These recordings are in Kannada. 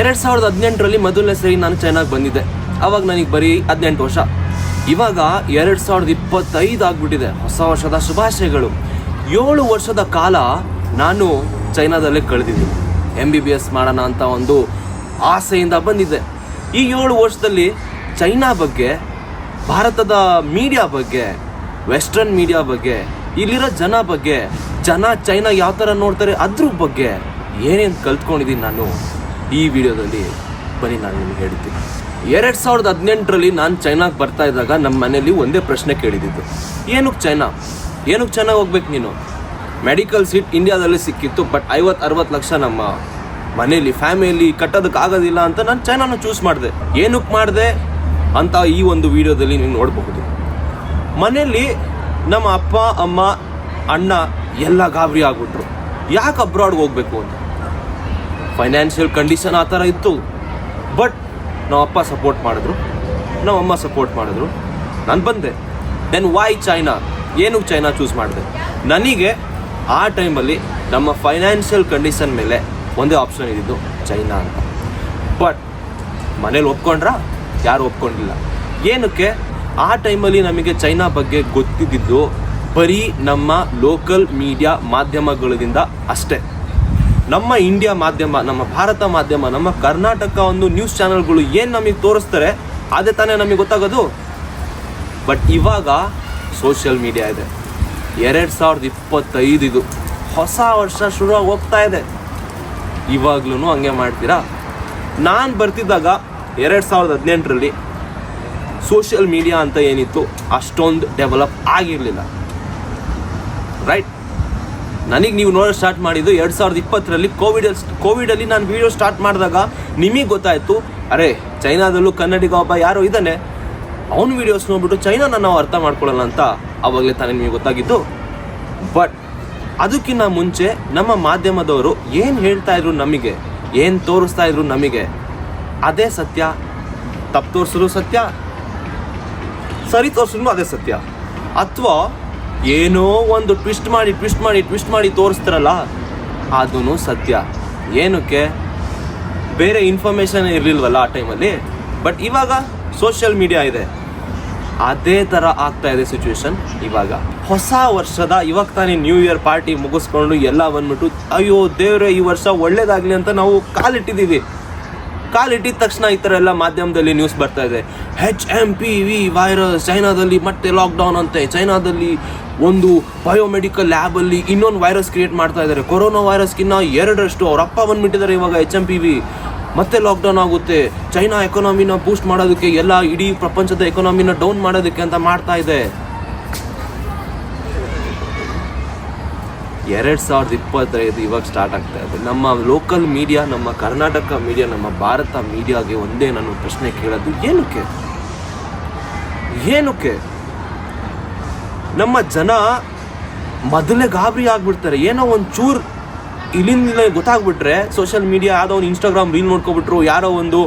ಎರಡು ಸಾವಿರದ ಹದಿನೆಂಟರಲ್ಲಿ ಮೊದಲನೇ ಸರಿ ನಾನು ಚೈನಾಗೆ ಬಂದಿದ್ದೆ. ಅವಾಗ ನನಗೆ ಬರೀ ಹದಿನೆಂಟು ವರ್ಷ. ಇವಾಗ ಎರಡು ಸಾವಿರದ ಇಪ್ಪತ್ತೈದು ಆಗ್ಬಿಟ್ಟಿದೆ ಹೊಸ ವರ್ಷದ ಶುಭಾಶಯಗಳು. ಏಳು ವರ್ಷದ ಕಾಲ ನಾನು ಚೈನಾದಲ್ಲೇ ಕಳೆದಿದ್ದೆ ಎಂ ಬಿ ಬಿ ಎಸ್ ಮಾಡೋಣ ಅಂತ ಒಂದು ಆಸೆಯಿಂದ ಬಂದಿದ್ದೆ. ಈ ಏಳು ವರ್ಷದಲ್ಲಿ ಚೈನಾ ಬಗ್ಗೆ, ಭಾರತದ ಮೀಡಿಯಾ ಬಗ್ಗೆ, ವೆಸ್ಟರ್ನ್ ಮೀಡಿಯಾ ಬಗ್ಗೆ, ಇಲ್ಲಿರೋ ಜನ ಬಗ್ಗೆ, ಜನ ಚೈನಾ ಯಾವ ಥರ ನೋಡ್ತಾರೆ ಅದ್ರ ಬಗ್ಗೆ ಏನೇನು ಕಲ್ತ್ಕೊಂಡಿದ್ದೀನಿ ನಾನು ಈ ವಿಡಿಯೋದಲ್ಲಿ ಬನ್ನಿ, ನಾನು ನಿಮ್ಗೆ ಹೇಳ್ತೀನಿ. ಎರಡು ಸಾವಿರದ ಹದಿನೆಂಟರಲ್ಲಿ ನಾನು ಚೈನಾಗೆ ಬರ್ತಾ ಇದ್ದಾಗ ನಮ್ಮ ಮನೇಲಿ ಒಂದೇ ಪ್ರಶ್ನೆ ಕೇಳಿದ್ದಿತ್ತು ಏನಕ್ಕೆ ಚೈನಾ? ಏನಕ್ಕೆ ಚೈನಾ ಹೋಗ್ಬೇಕು ನೀನು? ಮೆಡಿಕಲ್ ಸೀಟ್ ಇಂಡಿಯಾದಲ್ಲಿ ಸಿಕ್ಕಿತ್ತು, ಬಟ್ ಐವತ್ತು ಅರವತ್ತು ಲಕ್ಷ ನಮ್ಮ ಮನೇಲಿ ಫ್ಯಾಮಿಲಿ ಕಟ್ಟೋದಕ್ಕೆ ಆಗೋದಿಲ್ಲ ಅಂತ ನಾನು ಚೈನಾನ ಚೂಸ್ ಮಾಡಿದೆ. ಏನಕ್ಕೆ ಮಾಡಿದೆ? ಅಂತ ಈ ಒಂದು ವಿಡಿಯೋದಲ್ಲಿ ನೀವು ನೋಡಬಹುದು. ಮನೆಯಲ್ಲಿ ನಮ್ಮ ಅಪ್ಪ, ಅಮ್ಮ, ಅಣ್ಣ ಎಲ್ಲ ಗಾಬರಿ ಆಗ್ಬಿಟ್ರು. ಯಾಕೆ ಅಬ್ರಾಡ್ಗೆ ಹೋಗಬೇಕು ಅಂತ? ಫೈನಾನ್ಷಿಯಲ್ ಕಂಡೀಷನ್ ಆ ಥರ ಇತ್ತು. ಬಟ್ ನಮ್ಮ ಅಪ್ಪ ಸಪೋರ್ಟ್ ಮಾಡಿದ್ರು. ನಮ್ಮ ಅಮ್ಮ ಸಪೋರ್ಟ್ ಮಾಡಿದ್ರು. ನಾನು ಬಂದೆ. ದೆನ್ ವೈ ಚೈನಾ ಏನು ಚೈನಾ ಚೂಸ್ ಮಾಡಿದೆ? ನನಗೆ ಆ ಟೈಮಲ್ಲಿ ನಮ್ಮ ಫೈನಾನ್ಷಿಯಲ್ ಕಂಡೀಷನ್ ಮೇಲೆ ಒಂದೇ ಆಪ್ಷನ್ ಇದ್ದಿದ್ದು ಚೈನಾ ಅಂತ. ಬಟ್ ಮನೇಲಿ ಒಪ್ಕೊಂಡ್ರ? ಯಾರು ಒಪ್ಕೊಂಡಿಲ್ಲ. ಏನಕ್ಕೆ? ಆ ಟೈಮಲ್ಲಿ ನಮಗೆ ಚೈನಾ ಬಗ್ಗೆ ಗೊತ್ತಿದ್ದಿದ್ದು ಬರೀ ನಮ್ಮ ಲೋಕಲ್ ಮೀಡಿಯಾ ಮಾಧ್ಯಮಗಳಿಂದ ಅಷ್ಟೇ. ನಮ್ಮ ಇಂಡಿಯಾ ಮಾಧ್ಯಮ, ನಮ್ಮ ಭಾರತ ಮಾಧ್ಯಮ, ನಮ್ಮ ಕರ್ನಾಟಕ ಒಂದು ನ್ಯೂಸ್ ಚಾನೆಲ್ಗಳು ಏನು ನಮಗೆ ತೋರಿಸ್ತಾರೆ, ಅದೇ ತಾನೇ ನಮಗೆ ಗೊತ್ತಾಗೋದು. ಬಟ್ ಇವಾಗ ಸೋಷಿಯಲ್ ಮೀಡಿಯಾ ಇದೆ. ಎರಡು ಸಾವಿರದ ಇಪ್ಪತ್ತೈದು ಇದು ಹೊಸ ವರ್ಷ ಶುರುವಾಗಿ ಹೋಗ್ತಾ ಇದೆ. ಇವಾಗ್ಲೂ ಹಂಗೆ ಮಾಡ್ತೀರಾ? ನಾನು ಬರ್ತಿದ್ದಾಗ ಎರಡು ಸಾವಿರದ ಹದಿನೆಂಟರಲ್ಲಿ ಸೋಷಿಯಲ್ ಮೀಡಿಯಾ ಅಂತ ಏನಿತ್ತು, ಅಷ್ಟೊಂದು ಡೆವಲಪ್ ಆಗಿರಲಿಲ್ಲ. ರೈಟ್ ನನಗೆ ನೀವು ನೋಡೋ ಸ್ಟಾರ್ಟ್ ಮಾಡಿದ್ದು ಎರಡು ಸಾವಿರದ ಇಪ್ಪತ್ತರಲ್ಲಿ ಕೋವಿಡ್ ಕೋವಿಡಲ್ಲಿ ನಾನು ವಿಡಿಯೋ ಸ್ಟಾರ್ಟ್ ಮಾಡಿದಾಗ ನಿಮಗೆ ಗೊತ್ತಾಯಿತು, ಅರೆ, ಚೈನಾದಲ್ಲೂ ಕನ್ನಡಿಗ ಒಬ್ಬ ಯಾರೋ ಇದ್ದಾನೆ. ಅವನ ವಿಡಿಯೋಸ್ ನೋಡ್ಬಿಟ್ಟು ಚೈನಾನ ನಾವು ಅರ್ಥ ಮಾಡ್ಕೊಳ್ಳಲ್ಲ ಅಂತ ಆವಾಗಲೇ ತಾನೇ ನಿಮಗೆ ಗೊತ್ತಾಗಿದ್ದು. ಬಟ್ ಅದಕ್ಕಿಂತ ಮುಂಚೆ ನಮ್ಮ ಮಾಧ್ಯಮದವರು ಏನು ಹೇಳ್ತಾ ಇದ್ರು ನಮಗೆ, ಏನು ತೋರಿಸ್ತಾ ಇದ್ರು ನಮಗೆ, ಅದೇ ಸತ್ಯ, ತಪ್ಪು ತೋರಿಸಿದ್ರು ಸತ್ಯ, ಸರಿ ತೋರಿಸಿದ್ರು ಅದೇ ಸತ್ಯ. ಅಥವಾ ಏನೋ ಒಂದು ಟ್ವಿಸ್ಟ್ ಮಾಡಿ ಟ್ವಿಸ್ಟ್ ಮಾಡಿ ಟ್ವಿಸ್ಟ್ ಮಾಡಿ ತೋರಿಸ್ತಾರಲ್ಲ ಅದೂ ಸತ್ಯ. ಏನಕ್ಕೆ? ಬೇರೆ ಇನ್ಫಾರ್ಮೇಷನ್ ಇರಲಿಲ್ವಲ್ಲ ಆ ಟೈಮಲ್ಲಿ ಬಟ್ ಇವಾಗ ಸೋಷಿಯಲ್ ಮೀಡಿಯಾ ಇದೆ. ಅದೇ ಥರ ಆಗ್ತಾ ಇದೆ ಸಿಚುವೇಶನ್ ಇವಾಗ. ಹೊಸ ವರ್ಷದ, ಇವಾಗ ತಾನೇ ನ್ಯೂ ಇಯರ್ ಪಾರ್ಟಿ ಮುಗಿಸ್ಕೊಂಡು ಎಲ್ಲ ಬಂದ್ಬಿಟ್ಟು ಅಯ್ಯೋ ದೇವ್ರೆ, ಈ ವರ್ಷ ಒಳ್ಳೇದಾಗಲಿ ಅಂತ ನಾವು ಕಾಲಿಟ್ಟಿದ್ದೀವಿ. ಕಾಲಿಟ್ಟಿದ ತಕ್ಷಣ ಈ ಥರ ಎಲ್ಲ ಮಾಧ್ಯಮದಲ್ಲಿ ನ್ಯೂಸ್ ಬರ್ತಾ ಇದೆ. H M P V virus ಚೈನಾದಲ್ಲಿ ಮತ್ತೆ ಲಾಕ್ಡೌನ್ ಅಂತೆ. ಚೈನಾದಲ್ಲಿ ಒಂದು ಬಯೋಮೆಡಿಕಲ್ ಲ್ಯಾಬಲ್ಲಿ ಇನ್ನೊಂದು ವೈರಸ್ ಕ್ರಿಯೇಟ್ ಮಾಡ್ತಾ ಇದ್ದಾರೆ. ಕೊರೋನಾ ವೈರಸ್ಗಿನ್ನ ಎರಡರಷ್ಟು. ಅವ್ರ ಅಪ್ಪ ಬಂದ್ಬಿಟ್ಟಿದ್ದಾರೆ ಇವಾಗ ಎಚ್ ಎಂ ಪಿ ವಿ ಮತ್ತೆ ಲಾಕ್ಡೌನ್ ಆಗುತ್ತೆ. ಚೈನಾ ಎಕನಾಮಿನ ಬೂಸ್ಟ್ ಮಾಡೋದಕ್ಕೆ ಎಲ್ಲ ಇಡೀ ಪ್ರಪಂಚದ ಎಕನಾಮಿನ ಡೌನ್ ಮಾಡೋದಕ್ಕೆ ಅಂತ ಮಾಡ್ತಾ ಇದೆ. ಎರಡು ಸಾವಿರದ ಇಪ್ಪತ್ತೈದು ಇವಾಗ ಸ್ಟಾರ್ಟ್ ಆಗ್ತಾ ಇದೆ. ನಮ್ಮ ಲೋಕಲ್ ಮೀಡಿಯಾ ನಮ್ಮ ಕರ್ನಾಟಕ ಮೀಡಿಯಾ ನಮ್ಮ ಭಾರತ ಮೀಡಿಯಾಗೆ ಒಂದೇ ನಾನು ಪ್ರಶ್ನೆ ಕೇಳೋದು, ಏನಕ್ಕೆ? ಏನಕ್ಕೆ? ನಮ್ಮ ಜನ ಮೊದಲೇ ಗಾಬರಿ ಆಗ್ಬಿಡ್ತಾರೆ. ಏನೋ ಒಂದು ಚೂರು ಇಲ್ಲಿಂದ ಗೊತ್ತಾಗ್ಬಿಟ್ರೆ ಸೋಷಿಯಲ್ ಮೀಡಿಯಾ ಯಾವುದೋ ಒಂದು ಇನ್ಸ್ಟಾಗ್ರಾಮ್ ರೀಲ್ ನೋಡ್ಕೊಬಿಟ್ರು, ಯಾರೋ ಒಂದು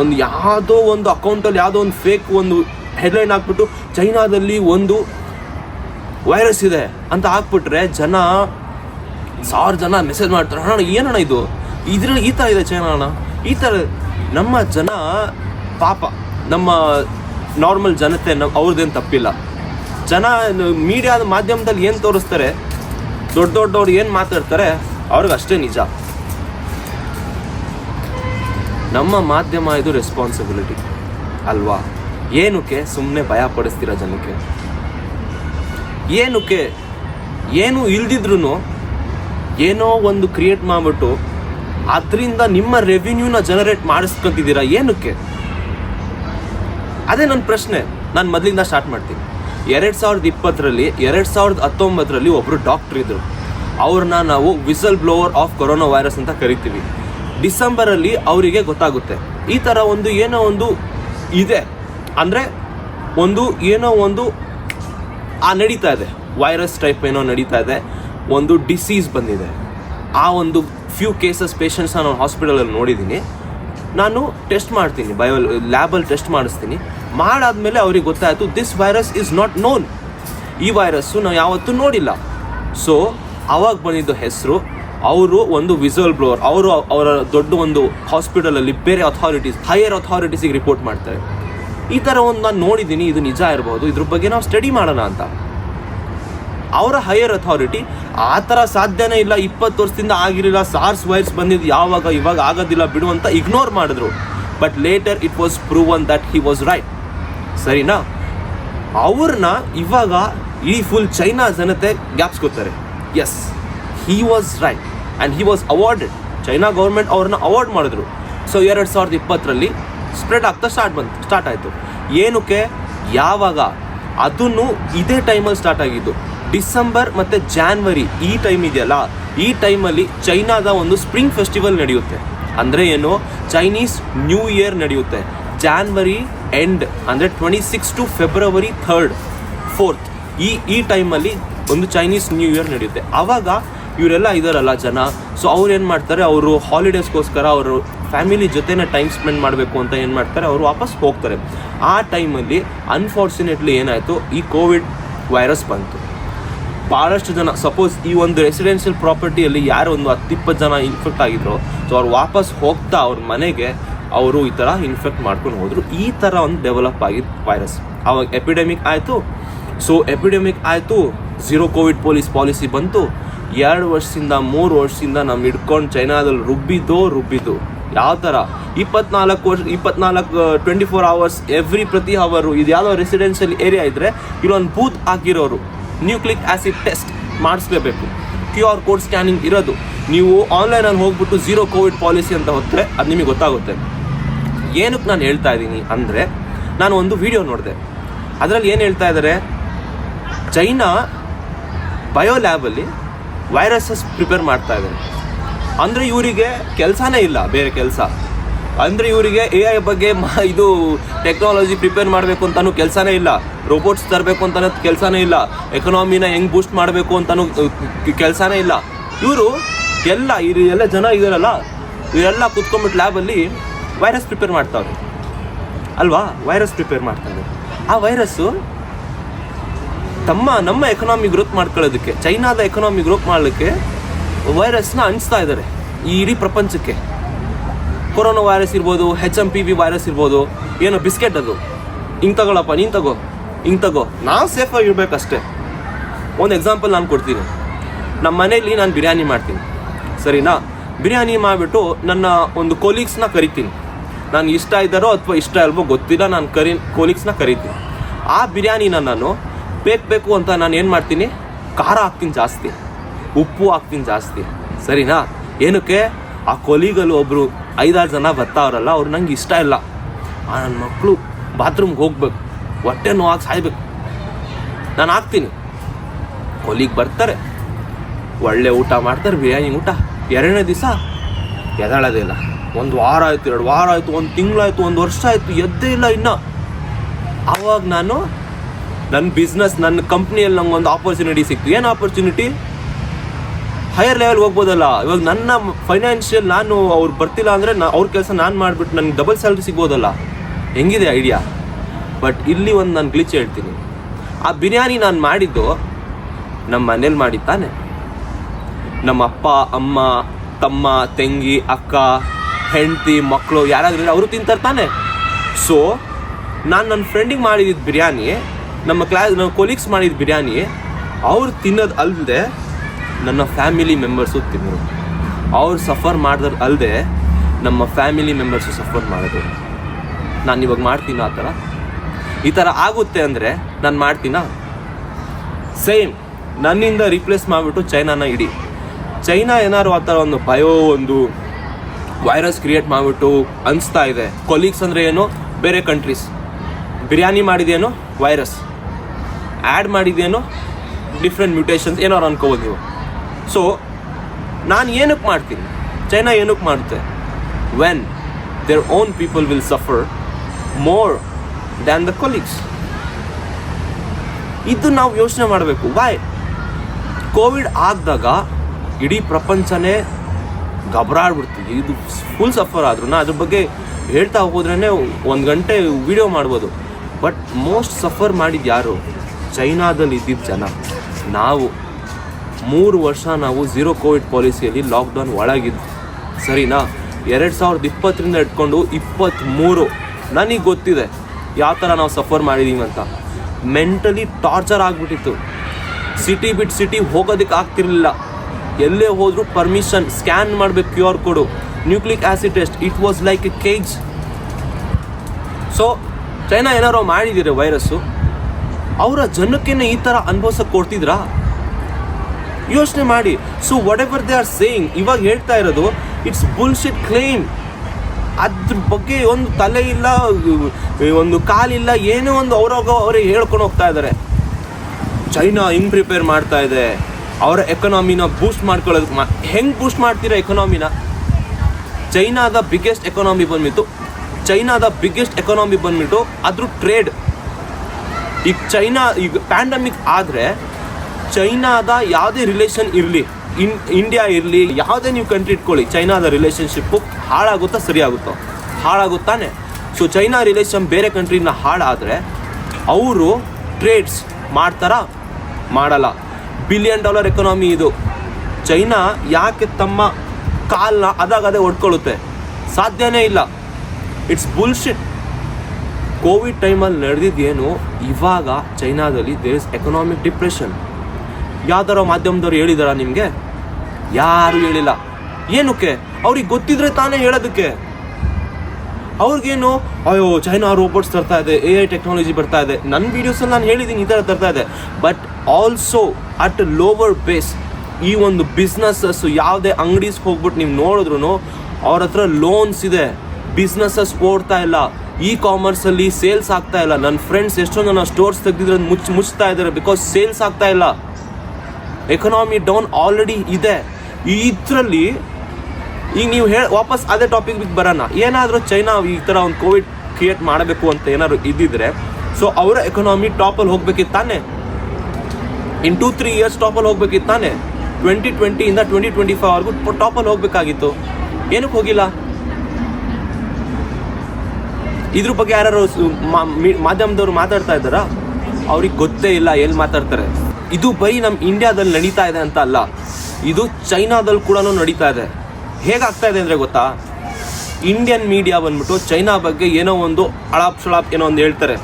ಒಂದು ಯಾವುದೋ ಒಂದು ಅಕೌಂಟಲ್ಲಿ ಯಾವುದೋ ಒಂದು ಫೇಕ್ ಒಂದು ಹೆಡ್ಲೈನ್ ಹಾಕ್ಬಿಟ್ಟು ಚೈನಾದಲ್ಲಿ ಒಂದು ವೈರಸ್ ಇದೆ ಅಂತ ಹಾಕ್ಬಿಟ್ರೆ ಜನ, ಸಾವಿರ ಜನ ಮೆಸೇಜ್ ಮಾಡ್ತಾರೆ, ಅಣ್ಣ ಏನಣ್ಣ ಇದು? ಇದ್ರಲ್ಲಿ ಈ ಥರ ಇದೆ ಚೈನಾ ಅಣ್ಣ. ಈ ಥರ ನಮ್ಮ ಜನ ಪಾಪ, ನಮ್ಮ ನಾರ್ಮಲ್ ಜನತೆ ನಮ್ಮ ಅವ್ರದ್ದೇನು ತಪ್ಪಿಲ್ಲ. ಜನ ಮೀಡಿಯಾದ ಮಾಧ್ಯಮದಲ್ಲಿ ಏನು ತೋರಿಸ್ತಾರೆ? ದೊಡ್ಡ ದೊಡ್ಡವ್ರು ಏನು ಮಾತಾಡ್ತಾರೆ? ಅವ್ರಿಗೆ ಅಷ್ಟೇ ನಿಜ. ನಮ್ಮ ಮಾಧ್ಯಮ ಇದು ರೆಸ್ಪಾನ್ಸಿಬಿಲಿಟಿ ಅಲ್ವಾ? ಏನಕ್ಕೆ ಸುಮ್ಮನೆ ಭಯ ಪಡಿಸ್ತೀರಾ ಜನಕ್ಕೆ? ಏನಕ್ಕೆ? ಏನು ಇಲ್ದಿದ್ರು ಏನೋ ಒಂದು ಕ್ರಿಯೇಟ್ ಮಾಡಿಬಿಟ್ಟು ಅದರಿಂದ ನಿಮ್ಮ ರೆವಿನ್ಯೂನ ಜನರೇಟ್ ಮಾಡಿಸ್ಕೊಂತಿದ್ದೀರಾ? ಏನಕ್ಕೆ? ಅದೇ ನನ್ನ ಪ್ರಶ್ನೆ. ನಾನು ಮೊದಲಿಂದ ಸ್ಟಾರ್ಟ್ ಮಾಡ್ತೀನಿ. ಎರಡು ಸಾವಿರದ ಇಪ್ಪತ್ತರಲ್ಲಿ, ಎರಡು ಸಾವಿರದ ಹತ್ತೊಂಬತ್ತರಲ್ಲಿ ಒಬ್ಬರು ಡಾಕ್ಟ್ರ್ ಇದ್ದರು ಅವ್ರನ್ನ ನಾವು whistle blower of corona virus ಅಂತ ಕರಿತೀವಿ. ಡಿಸೆಂಬರಲ್ಲಿ ಅವರಿಗೆ ಗೊತ್ತಾಗುತ್ತೆ. ಈ ಥರ ಒಂದು ಏನೋ ಒಂದು ಇದೆ. ಅಂದರೆ ಒಂದು ಏನೋ ಒಂದು ಆ ನಡೀತಾ ಇದೆ. ವೈರಸ್ ಟೈಪ್ ಏನೋ ನಡೀತಾ ಇದೆ. ಒಂದು ಡಿಸೀಸ್ ಬಂದಿದೆ. ಆ ಒಂದು ಫ್ಯೂ ಕೇಸಸ್ ಪೇಷಂಟ್ಸ್ನ ನಾನು ಹಾಸ್ಪಿಟಲಲ್ಲಿ ನೋಡಿದ್ದೀನಿ ನಾನು ಟೆಸ್ಟ್ ಮಾಡ್ತೀನಿ ಬಯೋ ಲ್ಯಾಬಲ್ಲಿ ಟೆಸ್ಟ್ ಮಾಡಿಸ್ತೀನಿ. ಮಾಡಾದಮೇಲೆ ಅವ್ರಿಗೆ ಗೊತ್ತಾಯಿತು this virus is not known ಈ ವೈರಸ್ಸು ನಾವು ಯಾವತ್ತೂ ನೋಡಿಲ್ಲ. ಸೊ ಅವಾಗ ಬಂದಿದ್ದು ಹೆಸರು, ಅವರು ಒಂದು ವಿಸಲ್ ಬ್ಲೋವರ್ ಅವರು ಅವರ ದೊಡ್ಡ ಒಂದು ಹಾಸ್ಪಿಟಲಲ್ಲಿ ಬೇರೆ ಅಥಾರಿಟೀಸ್ ಹೈಯರ್ ಅಥಾರಿಟೀಸಿಗೆ ರಿಪೋರ್ಟ್ ಮಾಡ್ತಾರೆ. ಈ ಥರ ಒಂದು ನಾನು ನೋಡಿದ್ದೀನಿ ಇದು ನಿಜ ಇರ್ಬೋದು, ಇದ್ರ ಬಗ್ಗೆ ನಾವು ಸ್ಟಡಿ ಮಾಡೋಣ ಅಂತ. ಅವರ ಹೈಯರ್ ಅಥಾರಿಟಿ ಆ ಥರ ಸಾಧ್ಯನೇ ಇಲ್ಲ, ಇಪ್ಪತ್ತು ವರ್ಷದಿಂದ ಆಗಿರಲಿಲ್ಲ ಸಾರ್ಸ್ ವೈರ್ಸ್ ಬಂದಿದ್ದು ಯಾವಾಗ, ಇವಾಗ ಆಗೋದಿಲ್ಲ, ಬಿಡು ಅಂತ ಇಗ್ನೋರ್ ಮಾಡಿದ್ರು. But later it was proven that he was right ಸರಿನಾ? ಅವ್ರನ್ನ ಇವಾಗ ಈ ಫುಲ್ ಚೈನಾ ಜನತೆ ಗ್ಯಾಪ್ಸ್ಕೋತಾರೆ. Yes he was right and he was awarded China government ಅವ್ರನ್ನ ಅವಾರ್ಡ್ ಮಾಡಿದ್ರು. ಸೊ ಎರಡು ಸಾವಿರದ ಇಪ್ಪತ್ತರಲ್ಲಿ ಸ್ಪ್ರೆಡ್ ಆಗ್ತಾ ಸ್ಟಾರ್ಟ್ ಬಂತು, ಸ್ಟಾರ್ಟ್ ಆಯಿತು. ಏನಕ್ಕೆ? ಯಾವಾಗ? ಅದನ್ನು ಇದೇ ಟೈಮಲ್ಲಿ ಸ್ಟಾರ್ಟ್ ಆಗಿದ್ದು. ಡಿಸೆಂಬರ್ ಮತ್ತು ಜಾನ್ವರಿ ಈ ಟೈಮ್ ಇದೆಯಲ್ಲ, ಈ ಟೈಮಲ್ಲಿ ಚೈನಾದ ಒಂದು ಸ್ಪ್ರಿಂಗ್ ಫೆಸ್ಟಿವಲ್ ನಡೆಯುತ್ತೆ. ಅಂದರೆ ಏನು? ಚೈನೀಸ್ ನ್ಯೂ ಇಯರ್ ನಡೆಯುತ್ತೆ. ಜಾನ್ವರಿ ಎಂಡ್, ಅಂದರೆ twenty six to February third, fourth, ಈ ಈ ಟೈಮಲ್ಲಿ ಒಂದು ಚೈನೀಸ್ ನ್ಯೂ ಇಯರ್ ನಡೆಯುತ್ತೆ. ಆವಾಗ ಇವರೆಲ್ಲ ಇದ್ದಾರಲ್ಲ ಜನ. ಸೊ ಅವ್ರು ಏನು ಮಾಡ್ತಾರೆ? ಅವರು ಹಾಲಿಡೇಸ್ಗೋಸ್ಕರ ಅವರು ಫ್ಯಾಮಿಲಿ ಜೊತೆನ ಟೈಮ್ ಸ್ಪೆಂಡ್ ಮಾಡಬೇಕು ಅಂತ ಏನು ಮಾಡ್ತಾರೆ, ಅವರು ವಾಪಸ್ ಹೋಗ್ತಾರೆ. ಆ ಟೈಮಲ್ಲಿ ಅನ್ಫಾರ್ಚುನೇಟ್ಲಿ ಏನಾಯಿತು, ಈ ಕೋವಿಡ್ ವೈರಸ್ ಬಂತು. ಭಾಳಷ್ಟು ಜನ ಸಪೋಸ್ ಈ ಒಂದು ರೆಸಿಡೆನ್ಷಿಯಲ್ ಪ್ರಾಪರ್ಟಿಯಲ್ಲಿ ಯಾರು ಒಂದು ಹತ್ತಿಪ್ಪತ್ತು ಜನ ಇನ್ಫೆಕ್ಟ್ ಆಗಿದ್ರು ಸೊ ಅವ್ರು ವಾಪಸ್ ಹೋಗ್ತಾ ಅವ್ರ ಮನೆಗೆ, ಅವರು ಈ ಥರ ಇನ್ಫೆಕ್ಟ್ ಮಾಡ್ಕೊಂಡು ಹೋದರು. ಈ ಥರ ಒಂದು ಡೆವಲಪ್ ಆಗಿದ್ದ ವೈರಸ್ ಆವಾಗ ಎಪಿಡೆಮಿಕ್ ಆಯಿತು. ಸೊ ಎಪಿಡೆಮಿಕ್ ಆಯಿತು ಝೀರೋ ಕೋವಿಡ್ ಪೊಲೀಸ್ ಪಾಲಿಸಿ ಬಂತು. ಎರಡು ವರ್ಷದಿಂದ, ಮೂರು ವರ್ಷದಿಂದ ನಮ್ಮ ಹಿಡ್ಕೊಂಡು ಚೈನಾದಲ್ಲಿ ರುಬ್ಬಿದ್ದು ರುಬ್ಬಿದ್ದು. ಯಾವ ಥರ ಇಪ್ಪತ್ನಾಲ್ಕು ವರ್ಷ ಇಪ್ಪತ್ನಾಲ್ಕು ಟ್ವೆಂಟಿ ಫೋರ್ ಅವರ್ಸ್ ಎವ್ರಿ ಪ್ರತಿ ಅವರು ಇದು ಯಾವುದೋ ರೆಸಿಡೆನ್ಷಿಯಲ್ ಏರಿಯಾ ಇದ್ದರೆ ಇಲ್ಲೊಂದು ಬೂತ್ ಹಾಕಿರೋರು. ನ್ಯೂಕ್ಲಿಕ್ ಆಸಿಡ್ ಟೆಸ್ಟ್ ಮಾಡಿಸ್ಲೇಬೇಕು. ಕ್ಯೂ ಆರ್ ಕೋಡ್ ಸ್ಕ್ಯಾನಿಂಗ್ ಇರೋದು. ನೀವು ಆನ್ಲೈನಲ್ಲಿ ಹೋಗ್ಬಿಟ್ಟು ಝೀರೋ ಕೋವಿಡ್ ಪಾಲಿಸಿ ಅಂತ ಹೊತ್ತರೆ ಅದು ನಿಮಗೆ ಗೊತ್ತಾಗುತ್ತೆ. ಏನಕ್ಕೆ ನಾನು ಹೇಳ್ತಾ ಇದ್ದೀನಿ ಅಂದರೆ, ನಾನು ಒಂದು ವಿಡಿಯೋ ನೋಡಿದೆ. ಅದರಲ್ಲಿ ಏನು ಹೇಳ್ತಾ ಇದ್ದಾರೆ ಚೈನಾ ಬಯೋ ಲ್ಯಾಬಲ್ಲಿ ವೈರಸಸ್ ಪ್ರಿಪೇರ್ ಮಾಡ್ತಾ ಇದ್ದಾರೆ ಅಂದರೆ ಇವರಿಗೆ ಕೆಲಸನೇ ಇಲ್ಲ, ಬೇರೆ ಕೆಲಸ. ಅಂದರೆ ಇವರಿಗೆ ಎ ಐ ಬಗ್ಗೆ ಇದು ಟೆಕ್ನಾಲಜಿ ಪ್ರಿಪೇರ್ ಮಾಡಬೇಕು ಅಂತಲೂ ಕೆಲಸನೇ ಇಲ್ಲ. ರೋಬೋಟ್ಸ್ ತರಬೇಕು ಅಂತಲೂ ಕೆಲಸನೇ ಇಲ್ಲ. ಎಕನಾಮಿನ ಹೆಂಗೆ ಬೂಸ್ಟ್ ಮಾಡಬೇಕು ಅಂತಲೂ ಕೆಲಸನೇ ಇಲ್ಲ. ಇವರು ಎಲ್ಲ ಇರು ಎಲ್ಲ ಜನ ಇದಾರಲ್ಲ, ಇವರೆಲ್ಲ ಕುತ್ಕೊಂಡ್ಬಿಟ್ಟು ಲ್ಯಾಬಲ್ಲಿ ವೈರಸ್ ಪ್ರಿಪೇರ್ ಮಾಡ್ತಾವ್ರೆ. ಅಲ್ವಾ? ವೈರಸ್ ಪ್ರಿಪೇರ್ ಮಾಡ್ತಾರೆ ಆ ವೈರಸ್ಸು ತಮ್ಮ, ನಮ್ಮ ಎಕನಾಮಿ ಗ್ರೋತ್ ಮಾಡ್ಕೊಳ್ಳೋದಕ್ಕೆ, ಚೈನಾದ ಎಕನಾಮಿ ಗ್ರೋತ್ ಮಾಡಲಿಕ್ಕೆ ವೈರಸ್ನ ಹಂಚ್ತಾ ಇದ್ದಾರೆ ಈ ಇಡೀ ಪ್ರಪಂಚಕ್ಕೆ. ಕೊರೋನಾ ವೈರಸ್ ಇರ್ಬೋದು H M P V virus ಇರ್ಬೋದು, ಏನೋ ಬಿಸ್ಕೆಟ್ ಅದು. ಹಿಂಗೆ ತಗೊಳಪ್ಪ, ನೀನು ತಗೋ, ಹಿಂಗೆ ತಗೋ. ನಾವು ಸೇಫಾಗಿ ಇರಬೇಕಷ್ಟೇ. ಒಂದು ಎಕ್ಸಾಂಪಲ್ ನಾನು ಕೊಡ್ತೀನಿ. ನಮ್ಮ ಮನೆಯಲ್ಲಿ ನಾನು ಬಿರಿಯಾನಿ ಮಾಡ್ತೀನಿ. ಸರಿನಾ? ಬಿರಿಯಾನಿ ಮಾಡಿಬಿಟ್ಟು ನನ್ನ ಒಂದು ಕೊಲೀಗ್ಸ್ನ ಕರಿತೀನಿ. ನಾನು ಇಷ್ಟ ಇದ್ದಾರೋ ಅಥವಾ ಇಷ್ಟ ಇಲ್ವೋ ಗೊತ್ತಿಲ್ಲ, ನಾನು ಕರಿ ಕೊಲೀಗ್ಸ್ನ ಕರಿತೀನಿ. ಆ ಬಿರಿಯಾನಿನ ನಾನು, ಬೇಕು ಬೇಕು ಅಂತ ನಾನು ಏನು ಮಾಡ್ತೀನಿ? ಖಾರ ಹಾಕ್ತೀನಿ ಜಾಸ್ತಿ. ಉಪ್ಪು ಹಾಕ್ತೀನಿ ಜಾಸ್ತಿ. ಸರಿನಾ? ಏನಕ್ಕೆ? ಆ ಕೊಲಿಗಲ್ಲಿ ಒಬ್ಬರು ಐದಾರು ಜನ ಬರ್ತಾವ್ರಲ್ಲ, ಅವ್ರು ನಂಗೆ ಇಷ್ಟ ಇಲ್ಲ. ಆ ನನ್ನ ಮಕ್ಕಳು ಬಾತ್ರೂಮ್ಗೆ ಹೋಗ್ಬೇಕು. ಹೊಟ್ಟೆ ನೋವಾಗಿ ಸಾಯ್ಬೇಕು. ನಾನು ಹಾಕ್ತೀನಿ. ಕೊಲಿಗೆ ಬರ್ತಾರೆ. ಒಳ್ಳೆ ಊಟ ಮಾಡ್ತಾರೆ, ಬಿರಿಯಾನಿ ಊಟ. ಎರಡನೇ ದಿವಸ ಎದಾಳೋದೇ ಇಲ್ಲ. ಒಂದು ವಾರ ಆಯ್ತು, ಎರಡು ವಾರ ಆಯಿತು, ಒಂದು ತಿಂಗಳಾಯ್ತು, ಒಂದು ವರ್ಷ ಆಯಿತು, ಎದ್ದೇ ಇಲ್ಲ ಇನ್ನು. ಆವಾಗ ನಾನು ನನ್ನ ಬಿಸ್ನೆಸ್ ನನ್ನ ಕಂಪ್ನಿಯಲ್ಲಿ ನಂಗೆ ಒಂದು ಆಪರ್ಚುನಿಟಿ ಸಿಕ್ತು. ಏನು ಆಪರ್ಚುನಿಟಿ ಹೈಯರ್ ಲೆವೆಲ್ ಹೋಗ್ಬೋದಲ್ಲ. ಇವಾಗ ನನ್ನ ಫೈನಾನ್ಷಿಯಲ್ ನಾನು ಅವ್ರು ಬರ್ತಿಲ್ಲ ಅಂದರೆ ನಾ ಅವ್ರ ಕೆಲಸ ನಾನು ಮಾಡಿಬಿಟ್ಟು ನನಗೆ ಡಬಲ್ ಸ್ಯಾಲ್ರಿ ಸಿಗ್ಬೋದಲ್ಲ. ಹೆಂಗಿದೆ ಐಡಿಯಾ ಬಟ್ ಇಲ್ಲಿ ಒಂದು ನಾನು ಗ್ಲಿಚ್ ಹೇಳ್ತೀನಿ. ಆ ಬಿರಿಯಾನಿ ನಾನು ಮಾಡಿದ್ದು ನಮ್ಮ ಮನೇಲಿ ಮಾಡಿದ್ದು ತಾನೆ. ನಮ್ಮ ಅಪ್ಪ, ಅಮ್ಮ, ತಮ್ಮ, ತಂಗಿ, ಅಕ್ಕ, ಹೆಂಡತಿ ಮಕ್ಕಳು ಯಾರಾದ್ರೂ ಅವರು ತಿಂತಾರೆ ತಾನೆ. ಸೊ ನಾನು ನನ್ನ ಫ್ರೆಂಡಿಗೆ ಮಾಡಿದ್ದು ಬಿರಿಯಾನಿ, ನಮ್ಮ ಕ್ಲಾಸ್ ನಮ್ಮ ಕೊಲೀಗ್ಸ್ ಮಾಡಿದ ಬಿರಿಯಾನಿ, ಅವ್ರು ತಿನ್ನೋದು ಅಲ್ಲದೆ ನನ್ನ ಫ್ಯಾಮಿಲಿ ಮೆಂಬರ್ಸು ತಿಂದರು. ಅವ್ರು ಸಫರ್ ಮಾಡಿದ್ರು ಅಲ್ಲದೆ ನಮ್ಮ ಫ್ಯಾಮಿಲಿ ಮೆಂಬರ್ಸು ಸಫರ್ ಮಾಡಿದ್ರು. ನಾನು ಇವಾಗ ಮಾಡ್ತೀನೋ ಆ ಥರ? ಈ ಥರ ಆಗುತ್ತೆ ಅಂದರೆ ನಾನು ಮಾಡ್ತೀನಾ? ಸೇಮ್, ನನ್ನಿಂದ ರಿಪ್ಲೇಸ್ ಮಾಡಿಬಿಟ್ಟು ಚೈನಾನ ಇಡಿ. ಚೈನಾ ಏನಾದ್ರು ಆ ಥರ ಒಂದು ಬಯೋ ಒಂದು ವೈರಸ್ ಕ್ರಿಯೇಟ್ ಮಾಡಿಬಿಟ್ಟು ಅನಿಸ್ತಾ ಇದೆ. ಕೊಲೀಗ್ಸ್ ಅಂದರೆ ಏನು? ಬೇರೆ ಕಂಟ್ರೀಸ್. ಬಿರಿಯಾನಿ ಮಾಡಿದೇನೋ? ವೈರಸ್. ಆ್ಯಡ್ ಮಾಡಿದೇನೋ? ಡಿಫ್ರೆಂಟ್ ಮ್ಯೂಟೇಷನ್ಸ್ ಏನಾರು ಅನ್ಕೋಬೋದು ನೀವು. ಸೊ ನಾನು ಏನಕ್ಕೆ ಮಾಡ್ತೀನಿ? ಚೈನಾ ಏನಕ್ಕೆ ಮಾಡುತ್ತೆ? When their own people will suffer more than the colleagues ಇದು ನಾವು ಯೋಚನೆ ಮಾಡಬೇಕು. ಬಾಯ್ ಕೋವಿಡ್ ಆದಾಗ ಇಡೀ ಪ್ರಪಂಚನೇ ಘಬರಾಡ್ಬಿಡ್ತೀವಿ ಇದು ಫುಲ್ ಸಫರ್ ಆದ್ರೂ. ಅದ್ರ ಬಗ್ಗೆ ಹೇಳ್ತಾ ಹೋದ್ರೇ ಒಂದು ಗಂಟೆ ವಿಡಿಯೋ ಮಾಡ್ಬೋದು. ಬಟ್ ಮೋಸ್ಟ್ ಸಫರ್ ಮಾಡಿದ್ದು ಯಾರು? ಚೈನಾದಲ್ಲಿ ಇದ್ದಿದ್ದ ಜನ. ನಾವು. ಮೂರು ವರ್ಷ ನಾವು ಝೀರೋ ಕೋವಿಡ್ ಪಾಲಿಸಿಯಲ್ಲಿ ಲಾಕ್ಡೌನ್ ಒಳಗಿದ್ದು ಸರಿನಾ? ಎರಡು ಸಾವಿರದ ಇಪ್ಪತ್ತರಿಂದ ಇಟ್ಕೊಂಡು ಇಪ್ಪತ್ತ್ಮೂರು ನನಗೆ ಗೊತ್ತಿದೆ ಯಾವ ಥರ ನಾವು ಸಫರ್ ಮಾಡಿದ್ದೀವಿ ಅಂತ. ಮೆಂಟಲಿ ಟಾರ್ಚರ್ ಆಗಿಬಿಟ್ಟಿತ್ತು. ಸಿಟಿ ಬಿಟ್ಟು ಸಿಟಿ ಹೋಗೋದಕ್ಕೆ ಆಗ್ತಿರ್ಲಿಲ್ಲ. ಎಲ್ಲೇ ಹೋದರೂ ಪರ್ಮಿಷನ್ ಸ್ಕ್ಯಾನ್ ಮಾಡಬೇಕು Q R code nucleic acid test it was like a cage so China ಏನಾರೋ ಮಾಡಿದ್ದೀರಿ ವೈರಸ್ಸು ಅವರ ಜನಕ್ಕೇನೆ ಈ ಥರ ಅನುಭವಿಸೋಕೆ ಕೊಡ್ತಿದ್ರಾ? ಯೋಚನೆ ಮಾಡಿ. So whatever they are saying ಇವಾಗ ಹೇಳ್ತಾ ಇರೋದು ಇಟ್ಸ್ ಬುಲ್ಶಿಟ್ ಕ್ಲೇಮ್ ಅದ್ರ ಬಗ್ಗೆ ಒಂದು ತಲೆ ಇಲ್ಲ, ಒಂದು ಕಾಲಿಲ್ಲ, ಏನೋ ಒಂದು ಅವ್ರಾಗ ಅವರೇ ಹೇಳ್ಕೊಂಡು ಹೋಗ್ತಾ ಇದ್ದಾರೆ. ಚೈನಾ ಹಿಂಗೆ ಪ್ರಿಪೇರ್ ಮಾಡ್ತಾ ಇದೆ. ಅವರ ಎಕನಾಮಿನ ಬೂಸ್ಟ್ ಮಾಡ್ಕೊಳ್ಳೋದಕ್ಕೆ ಮಾ, ಹೆಂಗೆ ಬೂಸ್ಟ್ ಮಾಡ್ತೀರಾ ಎಕನಾಮಿನ ಚೈನಾದ ಬಿಗ್ಗೆಸ್ಟ್ ಎಕನಾಮಿ ಬಂದ್ಬಿಟ್ಟು ಚೈನಾದ ಬಿಗ್ಗೆಸ್ಟ್ ಎಕನಾಮಿ ಬಂದ್ಬಿಟ್ಟು, ಅದ್ರ ಟ್ರೇಡ್ ಈಗ ಚೈನಾ ಈಗ ಪ್ಯಾಂಡಮಿಕ್ ಆದರೆ ಚೈನಾದ ಯಾವುದೇ ರಿಲೇಷನ್ ಇರಲಿ, ಇನ್ ಇಂಡಿಯಾ ಇರಲಿ, ಯಾವುದೇ ನೀವು ಕಂಟ್ರಿ ಇಟ್ಕೊಳ್ಳಿ, ಚೈನಾದ ರಿಲೇಷನ್ಶಿಪ್ಪು ಹಾಳಾಗುತ್ತಾ ಸರಿಯಾಗುತ್ತೋ? ಹಾಳಾಗುತ್ತಾನೆ. ಸೊ ಚೈನಾ ರಿಲೇಷನ್ ಬೇರೆ ಕಂಟ್ರಿನ ಹಾಳಾದರೆ ಅವರು ಟ್ರೇಡ್ಸ್ ಮಾಡ್ತಾರಾ? ಮಾಡಲ್ಲ. ಬಿಲಿಯನ್ ಡಾಲರ್ ಎಕನಾಮಿ ಇದು. ಚೈನಾ ಯಾಕೆ ತಮ್ಮ ಕಾಲನ್ನ ಅದಾಗದೇ ಒಡ್ಕೊಳ್ಳುತ್ತೆ? ಸಾಧ್ಯನೇ ಇಲ್ಲ. ಇಟ್ಸ್ ಬುಲ್ಶಿಟ್ ಕೋವಿಡ್ ಟೈಮಲ್ಲಿ ನಡೆದಿದ್ದೇನು, ಇವಾಗ ಚೈನಾದಲ್ಲಿ ದೇರ್ ಇಸ್ ಎಕನಾಮಿಕ್ ಡಿಪ್ರೆಷನ್ ಯಾವ್ದಾರ ಮಾಧ್ಯಮದವ್ರು ಹೇಳಿದಾರ ನಿಮಗೆ? ಯಾರು ಹೇಳಿಲ್ಲ. ಏನಕ್ಕೆ? ಅವ್ರಿಗೆ ಗೊತ್ತಿದ್ರೆ ತಾನೇ ಹೇಳೋದಕ್ಕೆ. ಅವ್ರಿಗೇನು, ಅಯ್ಯೋ ಚೈನಾ ರೋಬೋಟ್ಸ್ ತರ್ತಾ ಇದೆ ಎ ಐ ಟೆಕ್ನಾಲಜಿ ಬರ್ತಾ ಇದೆ. ನನ್ನ ವೀಡಿಯೋಸಲ್ಲಿ ನಾನು ಹೇಳಿದ್ದೀನಿ ಈ ಥರ ತರ್ತಾ ಇದೆ. But also at lower base ಈ ಒಂದು ಬಿಸ್ನೆಸ್ಸಸ್ಸು ಯಾವುದೇ ಅಂಗಡೀಸ್ಗೆ ಹೋಗ್ಬಿಟ್ಟು ನೀವು ನೋಡಿದ್ರು ಅವ್ರ ಹತ್ರ ಲೋನ್ಸ್ ಇದೆ. ಬಿಸ್ನೆಸ್ಸಸ್ ಓಡ್ತಾ ಇಲ್ಲ. ಇ ಕಾಮರ್ಸಲ್ಲಿ ಸೇಲ್ಸ್ ಆಗ್ತಾ ಇಲ್ಲ. ನನ್ನ ಫ್ರೆಂಡ್ಸ್ ಎಷ್ಟೊಂದು ನನ್ನ ಸ್ಟೋರ್ಸ್ ತೆಗೆದಿದ್ರೆ ಮುಚ್ಚಿ, ಮುಚ್ತಾ ಇದ್ದಾರೆ ಬಿಕಾಸ್ ಸೇಲ್ಸ್ ಆಗ್ತಾ ಇಲ್ಲ. ಎಕನಾಮಿ ಡೌನ್ ಆಲ್ರೆಡಿ ಇದೆ. ಇದರಲ್ಲಿ ಈಗ ನೀವು ಹೇಳಿ ವಾಪಸ್ ಅದೇ ಟಾಪಿಕ್ ಬರೋಣ. ಏನಾದರೂ ಚೈನಾ ಈ ಥರ ಒಂದು ಕೋವಿಡ್ ಕ್ರಿಯೇಟ್ ಮಾಡಬೇಕು ಅಂತ ಏನಾದ್ರು ಇದ್ದಿದ್ರೆ ಸೊ ಅವರ ಎಕನಾಮಿ ಟಾಪಲ್ಲಿ ಹೋಗ್ಬೇಕಿತ್ತು ತಾನೆ? ಇನ್ ಟೂ ತ್ರೀ ಇಯರ್ಸ್ ಟಾಪಲ್ಲಿ ಹೋಗ್ಬೇಕಿತ್ತು ತಾನೆ? ಟ್ವೆಂಟಿ ಟ್ವೆಂಟಿಯಿಂದ ಟ್ವೆಂಟಿ ಟ್ವೆಂಟಿ ಫೈವ್ ವರ್ಗು ಟಾಪಲ್ಲಿ ಹೋಗಬೇಕಾಗಿತ್ತು. ಏನಕ್ಕೆ ಹೋಗಿಲ್ಲ? ಇದ್ರ ಬಗ್ಗೆ ಯಾರು ಮಾಧ್ಯಮದವ್ರು ಮಾತಾಡ್ತಾ ಇದ್ದಾರಾ? ಅವ್ರಿಗೆ ಗೊತ್ತೇ ಇಲ್ಲ ಎಲ್ಲಿ ಮಾತಾಡ್ತಾರೆ. ಇದು ಬರೀ ನಮ್ಮ ಇಂಡಿಯಾದಲ್ಲಿ ನಡೀತಾ ಇದೆ ಅಂತ ಅಲ್ಲ. ಇದು ಚೈನಾದಲ್ಲಿ ಕೂಡ ನಡೀತಾ ಇದೆ. ಹೇಗಾಗ್ತಾ ಇದೆ ಅಂದರೆ ಗೊತ್ತಾ? ಇಂಡಿಯನ್ ಮೀಡಿಯಾ ಬಂದ್ಬಿಟ್ಟು ಚೈನಾ ಬಗ್ಗೆ ಏನೋ ಒಂದು ಅಳಾಪ್ ಶಳಾಪ್ ಏನೋ ಒಂದು ಹೇಳ್ತಾರೆ.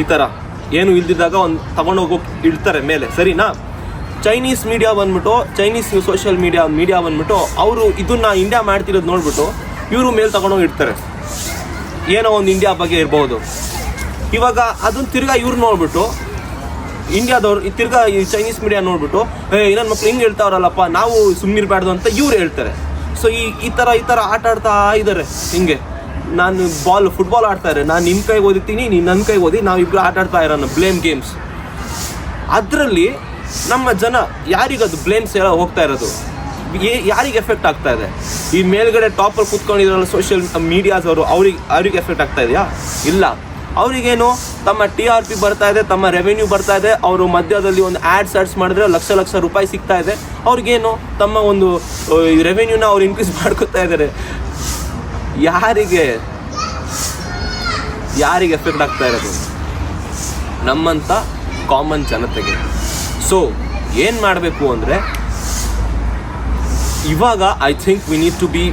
ಈ ಥರ ಏನು ಇಲ್ದಿದ್ದಾಗ ಒಂದು ತಗೊಂಡೋಗೋಕೆ ಇಡ್ತಾರೆ ಮೇಲೆ. ಸರಿನಾ? ಚೈನೀಸ್ ಮೀಡಿಯಾ ಬಂದ್ಬಿಟ್ಟು, ಚೈನೀಸ್ ಸೋಷಿಯಲ್ ಮೀಡಿಯಾ ಮೀಡಿಯಾ ಬಂದ್ಬಿಟ್ಟು, ಅವರು ಇದನ್ನ ಇಂಡಿಯಾ ಮಾಡ್ತಿರೋದು ನೋಡ್ಬಿಟ್ಟು ಇವರು ಮೇಲೆ ತಗೊಂಡೋಗಿ ಇಡ್ತಾರೆ. ಏನೋ ಒಂದು ಇಂಡಿಯಾ ಬಗ್ಗೆ ಇರ್ಬೋದು. ಇವಾಗ ಅದನ್ನು ತಿರ್ಗಾ ಇವ್ರು ನೋಡ್ಬಿಟ್ಟು ಇಂಡಿಯಾದವ್ರು, ಈ ತಿರ್ಗಾ ಈ ಚೈನೀಸ್ ಮೀಡಿಯಾ ನೋಡ್ಬಿಟ್ಟು, ಏ, ಇನ್ನೊಂದು ಮಕ್ಳು ಹಿಂಗೆ ಹೇಳ್ತಾವ್ರಲ್ಲಪ್ಪ, ನಾವು ಸುಮ್ಮನಿರ್ಬಾರ್ದು ಅಂತ ಇವ್ರು ಹೇಳ್ತಾರೆ. ಸೊ ಈ ಈ ಥರ ಈ ಥರ ಆಟ ಆಡ್ತಾ ಇದ್ದಾರೆ ಹಿಂಗೆ. ನಾನು ಬಾಲ್ ಫುಟ್ಬಾಲ್ ಆಡ್ತಾರೆ ನಾನು ನಿಮ್ಮ ಕೈಗೆ ಓದಿರ್ತೀನಿ, ನೀನು ನನ್ನ ಕೈಗೆ ಓದಿ, ನಾವಿಬ್ರು ಆಟ ಆಡ್ತಾ ಇರೋಣ ಬ್ಲೇಮ್ ಗೇಮ್ಸ್ ಅದರಲ್ಲಿ ನಮ್ಮ ಜನ ಯಾರಿಗದು ಬ್ಲೇಮ್ಸ್ ಎಲ್ಲ ಹೋಗ್ತಾ ಇರೋದು? ಏ- ಯಾರಿಗೆ ಎಫೆಕ್ಟ್ ಆಗ್ತಾ ಇದೆ? ಈ ಮೇಲ್ಗಡೆ ಟಾಪಲ್ಲಿ ಕೂತ್ಕೊಂಡಿದ್ರಲ್ಲ ಸೋಷಿಯಲ್ ಮೀಡಿಯಾಸ್ ಅವರು ಅವ್ರಿಗೆ ಅವ್ರಿಗೆ ಎಫೆಕ್ಟ್ ಆಗ್ತಾ ಇದೆಯಾ? ಇಲ್ಲ. ಅವರಿಗೇನು, ತಮ್ಮ ಟಿ ಆರ್ ಪಿ ಬರ್ತಾ ಇದೆ, ತಮ್ಮ ರೆವೆನ್ಯೂ ಬರ್ತಾ ಇದೆ, ಅವರು ಮಧ್ಯದಲ್ಲಿ ಒಂದು ಆ್ಯಡ್ ಸರ್ಚ್ ಮಾಡಿದ್ರೆ ಲಕ್ಷ ಲಕ್ಷ ರೂಪಾಯಿ ಸಿಗ್ತಾ ಇದೆ. ಅವ್ರಿಗೇನು, ತಮ್ಮ ಒಂದು ರೆವೆನ್ಯೂನ ಅವ್ರು ಇನ್ಕ್ರೀಸ್ ಮಾಡ್ಕೊತಾ ಇದ್ದಾರೆ ಯಾರಿಗೆ ಯಾರಿಗೆ ಎಫೆಕ್ಟ್ ಆಗ್ತಾ ಇರೋದು? ನಮ್ಮಂಥ ಕಾಮನ್ ಜನತೆಗೆ. ಸೊ ಏನು ಮಾಡಬೇಕು ಅಂದರೆ, ಇವಾಗ I think we need to be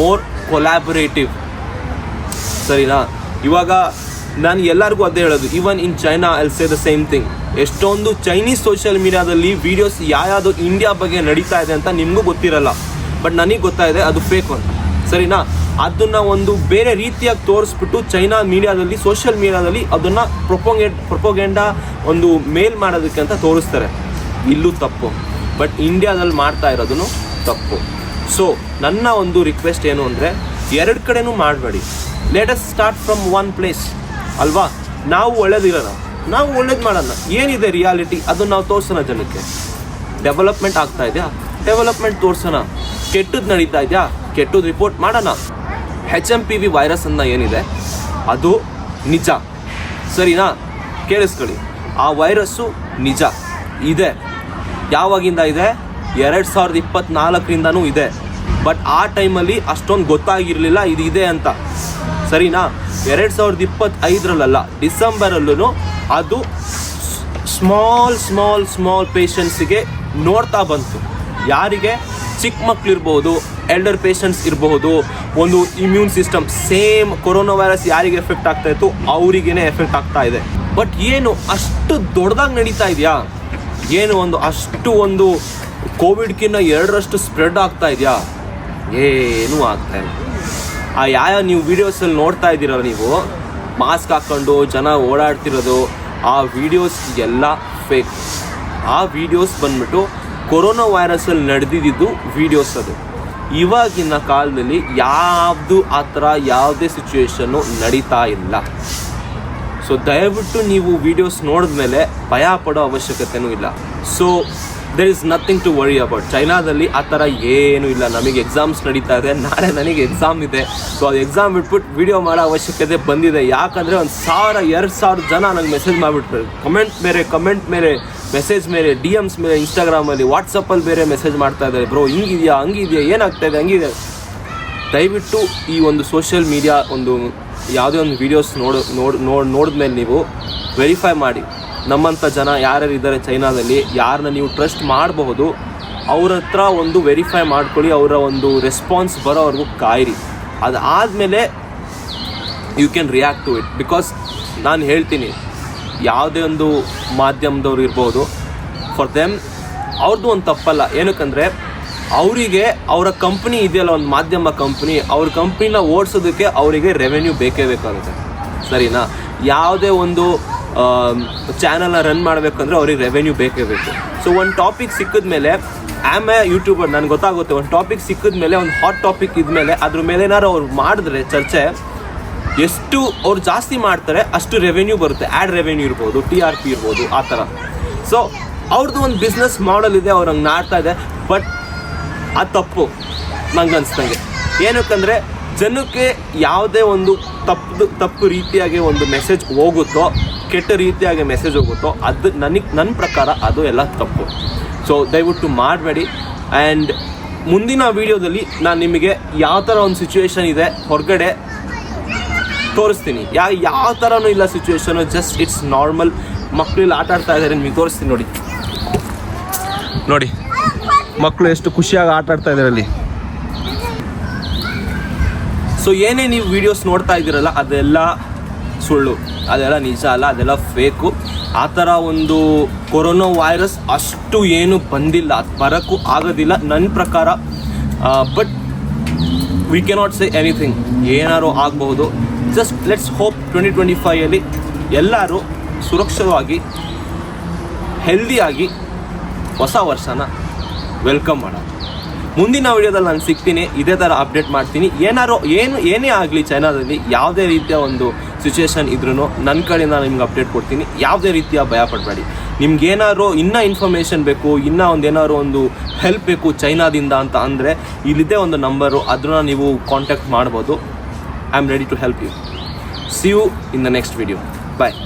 more collaborative ಸರಿನಾ? ಇವಾಗ ನಾನು ಎಲ್ಲರಿಗೂ ಅದೇ ಹೇಳೋದು. Even in China I'll say the same thing ಎಷ್ಟೊಂದು ಚೈನೀಸ್ ಸೋಷಿಯಲ್ ಮೀಡಿಯಾದಲ್ಲಿ ವೀಡಿಯೋಸ್ ಯಾವ್ಯಾವುದು ಇಂಡಿಯಾ ಬಗ್ಗೆ ನಡೀತಾ ಇದೆ ಅಂತ ನಿಮಗೂ ಗೊತ್ತಿರಲ್ಲ. ಬಟ್ ನನಗೆ ಗೊತ್ತಾಯಿದೆ ಅದು ಫೇಕ್ ಅಂತ ಸರಿನಾ? ಅದನ್ನ ಒಂದು ಬೇರೆ ರೀತಿಯಾಗಿ ತೋರಿಸ್ಬಿಟ್ಟು ಚೈನಾ ಮೀಡಿಯಾದಲ್ಲಿ ಸೋಷಿಯಲ್ ಮೀಡಿಯಾದಲ್ಲಿ ಅದನ್ನ ಪ್ರೊಪೋಗೇಟ್ ಪ್ರೊಪೋಗೆಂಡಾ ಒಂದು ಮೇಲ್ ಮಾಡೋದಕ್ಕೆ ಅಂತ ತೋರಿಸ್ತಾರೆ. ಇಲ್ಲೂ ತಪ್ಪು. ಬಟ್ ಇಂಡಿಯಾದಲ್ಲಿ ಮಾಡ್ತಾ ಇರೋದನ್ನು ತಪ್ಪು. ಸೊ ನನ್ನ ಒಂದು ರಿಕ್ವೆಸ್ಟ್ ಏನು ಅಂದರೆ, ಎರಡು ಕಡೆನೂ ಮಾಡಬೇಡಿ. Latest start from one place ಅಲ್ವಾ? ನಾವು ಒಳ್ಳೇದಿರೋಣ ನಾವು. ಒಳ್ಳೇದು ಮಾಡೋಣ. ಏನಿದೆ ರಿಯಾಲಿಟಿ ಅದನ್ನು ನಾವು ತೋರಿಸೋಣ ಜನಕ್ಕೆ. ಡೆವಲಪ್ಮೆಂಟ್ ಆಗ್ತಾ ಇದೆಯಾ? ಡೆವಲಪ್ಮೆಂಟ್ ತೋರಿಸೋಣ. ಕೆಟ್ಟದ್ದು ನಡೀತಾ ಇದೆಯಾ? ಕೆಟ್ಟದ್ದು ರಿಪೋರ್ಟ್ ಮಾಡೋಣ. H M P V virus ಅನ್ನ ಏನಿದೆ? ಅದು ನಿಜ. ಸರಿನಾ? ಕೇಳಿಸ್ಕೊಳ್ಳಿ. ಆ ವೈರಸ್ಸು ನಿಜ. ಇದೆ. ಯಾವಾಗಿಂದ ಇದೆ? ಎರಡು ಸಾವಿರದ ಇಪ್ಪತ್ತ್ನಾಲ್ಕರಿಂದನೂ ಇದೆ. ಬಟ್ ಆ ಟೈಮಲ್ಲಿ ಅಷ್ಟೊಂದು ಗೊತ್ತಾಗಿರಲಿಲ್ಲ, ಇದು ಇದೆ ಅಂತ. ಸರಿನಾ? ಎರಡು ಸಾವಿರದ ಇಪ್ಪತ್ತೈದರಲ್ಲ ಡಿಸೆಂಬರಲ್ಲೂ ಅದು ಸ್ಮಾಲ್ ಸ್ಮಾಲ್ ಸ್ಮಾಲ್ ಪೇಷಂಟ್ಸಿಗೆ ನೋಡ್ತಾ ಬಂತು. ಯಾರಿಗೆ? ಚಿಕ್ಕ ಮಕ್ಳು ಇರ್ಬೋದು ಎಲ್ಡರ್ ಪೇಷಂಟ್ಸ್ ಇರಬಹುದು ಒಂದು immune system same corona virus ಯಾರಿಗೆ ಎಫೆಕ್ಟ್ ಆಗ್ತಾ ಇತ್ತು? ಅವರಿಗೇನೆ ಎಫೆಕ್ಟ್ ಆಗ್ತಾ ಇದೆ. ಬಟ್ ಏನು, ಅಷ್ಟು ದೊಡ್ಡದಾಗಿ ನಡೀತಾ ಇದೆಯಾ? ಏನು ಒಂದು ಅಷ್ಟು ಒಂದು ಕೋವಿಡ್ಕಿನ್ನ ಎರಡರಷ್ಟು ಸ್ಪ್ರೆಡ್ ಆಗ್ತಾ ಇದೆಯಾ? ಏನೂ ಆಗ್ತಾ ಇಲ್ಲ. ಆ ಯಾವ ನೀವು ವೀಡಿಯೋಸಲ್ಲಿ ನೋಡ್ತಾ ಇದ್ದೀರಲ್ಲ ನೀವು ಮಾಸ್ಕ್ ಹಾಕ್ಕೊಂಡು ಜನ ಓಡಾಡ್ತಿರೋದು, ಆ ವಿಡಿಯೋಸ್ ಎಲ್ಲ ಫೇಕ್ ಆ ವಿಡಿಯೋಸ್ ಬಂದ್ಬಿಟ್ಟು ಕೊರೋನಾ ವೈರಸಲ್ಲಿ ನಡೆದಿದ್ದು ವಿಡಿಯೋಸ್ ಅದು. ಇವಾಗಿನ ಕಾಲದಲ್ಲಿ ಯಾವುದು ಆ ಥರ ಯಾವುದೇ ಸಿಚುವೇಶನ್ನು ನಡೀತಾ ಇಲ್ಲ. ಸೊ ದಯವಿಟ್ಟು ನೀವು ವಿಡಿಯೋಸ್ ನೋಡಿದ್ಮೇಲೆ ಭಯ ಪಡೋ ಅವಶ್ಯಕತೆಯೂ ಇಲ್ಲ. So there is nothing to worry about ಚೈನಾದಲ್ಲಿ ಆ ಥರ ಏನೂ ಇಲ್ಲ. ನಮಗೆ ಎಕ್ಸಾಮ್ಸ್ ನಡೀತಾ ಇದೆ. ನಾಳೆ ನನಗೆ ಎಕ್ಸಾಮ್ ಇದೆ. ಸೊ ಅದು ಎಕ್ಸಾಮ್ ಬಿಟ್ಬಿಟ್ಟು ವೀಡಿಯೋ ಮಾಡೋ ಅವಶ್ಯಕತೆ ಬಂದಿದೆ. ಯಾಕಂದರೆ ಒಂದು ಸಾವಿರ, ಎರಡು ಸಾವಿರ ಜನ ನನಗೆ ಮೆಸೇಜ್ ಮಾಡಿಬಿಟ್ರು. ಕಮೆಂಟ್ ಮೇಲೆ ಕಮೆಂಟ್ ಮೇಲೆ ಮೆಸೇಜ್ ಮೇಲೆ ಡಿ ಎಮ್ಸ್ ಮೇಲೆ ಇನ್ಸ್ಟಾಗ್ರಾಮಲ್ಲಿ ವಾಟ್ಸಪ್ಪಲ್ಲಿ ಬೇರೆ ಮೆಸೇಜ್ ಮಾಡ್ತಾ ಇದ್ದಾರೆ. ಬ್ರೋ ಹಿಂಗಿದೆಯಾ? ಹಂಗಿದೆಯಾ? ಏನಾಗ್ತಾ ಇದೆ? ಹಂಗಿದೆ ದಯವಿಟ್ಟು ಈ ಒಂದು ಸೋಷಿಯಲ್ ಮೀಡಿಯಾ ಒಂದು ಯಾವುದೇ ಒಂದು ವೀಡಿಯೋಸ್ ನೋಡು, ನೋಡಿ ನೋಡಿ ನೋಡಿದ್ಮೇಲೆ ನೀವು ವೆರಿಫೈ ಮಾಡಿ. ನಮ್ಮಂಥ ಜನ ಯಾರ್ಯಾರು ಇದ್ದಾರೆ ಚೈನಾದಲ್ಲಿ ಯಾರನ್ನ ನೀವು ಟ್ರಸ್ಟ್ ಮಾಡಬಹುದು, ಅವ್ರ ಹತ್ರ ಒಂದು ವೆರಿಫೈ ಮಾಡ್ಕೊಳ್ಳಿ, ಅವರ ಒಂದು ರೆಸ್ಪಾನ್ಸ್ ಬರೋವರೆಗೂ ಕಾಯಿರಿ. ಅದಾದಮೇಲೆ you can react to it because ನಾನು ಹೇಳ್ತೀನಿ, ಯಾವುದೇ ಒಂದು ಮಾಧ್ಯಮದವ್ರು ಇರ್ಬೋದು ಫಾರ್ ದೆಮ್ ಅವ್ರದ್ದು ಒಂದು ತಪ್ಪಲ್ಲ. ಏನಕ್ಕಂದರೆ, ಅವರಿಗೆ ಅವರ ಕಂಪ್ನಿ ಇದೆಯಲ್ಲ, ಒಂದು ಮಾಧ್ಯಮ ಕಂಪ್ನಿ ಅವ್ರ ಕಂಪ್ನಿನ ಓಡಿಸೋದಕ್ಕೆ ಅವರಿಗೆ ರೆವೆನ್ಯೂ ಬೇಕೇ ಬೇಕಾಗುತ್ತೆ. ಸರಿನಾ? ಯಾವುದೇ ಒಂದು ಚಾನಲ್ನ ರನ್ ಮಾಡಬೇಕಂದ್ರೆ ಅವ್ರಿಗೆ ರೆವೆನ್ಯೂ ಬೇಕೇ ಬೇಕು. ಸೊ ಒಂದು ಟಾಪಿಕ್ ಸಿಕ್ಕಿದ ಮೇಲೆ ಆಮ್ ಎ ಯೂಟ್ಯೂಬರ್ ನನಗೆ ಗೊತ್ತಾಗುತ್ತೆ, ಒಂದು ಟಾಪಿಕ್ ಸಿಕ್ಕಿದ ಮೇಲೆ, ಒಂದು ಹಾಟ್ ಟಾಪಿಕ್ ಇದ್ಮೇಲೆ ಅದ್ರ ಮೇಲೆ ಏನಾರು ಅವ್ರು ಮಾಡಿದ್ರೆ ಚರ್ಚೆ, ಎಷ್ಟು ಅವ್ರು ಜಾಸ್ತಿ ಮಾಡ್ತಾರೆ, ಅಷ್ಟು ರೆವೆನ್ಯೂ ಬರುತ್ತೆ. ಆ್ಯಡ್ ರೆವೆನ್ಯೂ ಇರ್ಬೋದು ಟಿ ಆರ್ ಪಿ ಇರ್ಬೋದು, ಆ ಥರ. ಸೊ ಅವ್ರದ್ದು ಒಂದು ಬಿಸ್ನೆಸ್ ಮಾಡಲ್ ಇದೆ, ಅವ್ರು ಹಂಗೆ ಮಾಡ್ತಾ ಇದೆ ಬಟ್ ಆ ತಪ್ಪು, ನಂಗೆ ಅನ್ಸ್ತಂಗೆ ಏನಕ್ಕಂದರೆ, ಜನಕ್ಕೆ ಯಾವುದೇ ಒಂದು ತಪ್ಪು ತಪ್ಪು ರೀತಿಯಾಗಿ ಒಂದು ಮೆಸೇಜ್ ಹೋಗುತ್ತೋ ಕೆಟ್ಟ ರೀತಿಯಾಗಿ ಮೆಸೇಜ್ ಹೋಗುತ್ತೋ ಅದು ನನಗೆ ನನ್ನ ಪ್ರಕಾರ ಅದು ಎಲ್ಲ ತಪ್ಪು. ಸೊ ದಯವಿಟ್ಟು ಮಾಡಬೇಡಿ. ಆ್ಯಂಡ್ ಮುಂದಿನ ವೀಡಿಯೋದಲ್ಲಿ ನಾನು ನಿಮಗೆ ಯಾವ ಥರ ಒಂದು ಸಿಚುವೇಶನ್ ಇದೆ ಹೊರಗಡೆ ತೋರಿಸ್ತೀನಿ. ಯಾ, ಯಾವ ಥರನೂ ಇಲ್ಲ ಸಿಚುವೇಶನು ಜಸ್ಟ್ ಇಟ್ಸ್ ನಾರ್ಮಲ್ ಮಕ್ಕಳು ಆಟ ಆಡ್ತಾ ಇದ್ದಾರೆ ನಿಮಗೆ ತೋರಿಸ್ತೀನಿ ನೋಡಿ. ನೋಡಿ ಮಕ್ಕಳು ಎಷ್ಟು ಖುಷಿಯಾಗಿ ಆಟ ಆಡ್ತಾ ಇದ್ದಾರೆ ಅಲ್ಲಿ. ಸೊ ಏನೇ ನೀವು ವಿಡಿಯೋಸ್ ನೋಡ್ತಾ ಇದ್ದೀರಲ್ಲ, ಅದೆಲ್ಲ ಸುಳ್ಳು. ಅದೆಲ್ಲ ನಿಜ ಅಲ್ಲ, ಅದೆಲ್ಲ ಫೇಕು ಆ ಥರ ಒಂದು ಕೊರೋನಾ ವೈರಸ್ ಅಷ್ಟು ಏನು ಬಂದಿಲ್ಲ, ಅದು ಬರೋಕ್ಕೂ ಆಗೋದಿಲ್ಲ ನನ್ನ ಪ್ರಕಾರ. But we cannot say anything ಏನಾರು ಆಗಬಹುದು. Just let's hope twenty twenty ಫೈಯಲ್ಲಿ ಎಲ್ಲರೂ ಸುರಕ್ಷಿತವಾಗಿ ಹೆಲ್ದಿಯಾಗಿ ಹೊಸ ವರ್ಷನ ವೆಲ್ಕಮ್ ಮಾಡೋಣ. ಮುಂದಿನ ವಿಡಿಯೋದಲ್ಲಿ ನಾನು ಸಿಗ್ತೀನಿ, ಇದೇ ಥರ ಅಪ್ಡೇಟ್ ಮಾಡ್ತೀನಿ. ಏನಾರು ಏನು, ಏನೇ ಆಗಲಿ ಚೈನಾದಲ್ಲಿ ಯಾವುದೇ ರೀತಿಯ ಒಂದು ಸಿಚುವೇಶನ್ ಇದ್ರೂ ನನ್ನ ಕಡೆಯಿಂದ ನಿಮ್ಗೆ ಅಪ್ಡೇಟ್ ಕೊಡ್ತೀನಿ. ಯಾವುದೇ ರೀತಿಯ ಭಯ ಪಡಬೇಡಿ. ನಿಮ್ಗೇನಾದ್ರು ಇನ್ನೂ ಇನ್ಫಾರ್ಮೇಷನ್ ಬೇಕು, ಇನ್ನೂ ಒಂದು ಏನಾದ್ರು ಒಂದು ಹೆಲ್ಪ್ ಬೇಕು ಚೈನಾದಿಂದ ಅಂತ ಅಂದರೆ ಇಲ್ಲಿದ್ದೇ ಒಂದು ನಂಬರು ಅದನ್ನ ನೀವು ಕಾಂಟ್ಯಾಕ್ಟ್ ಮಾಡ್ಬೋದು. I am ready to help you see you in the next video bye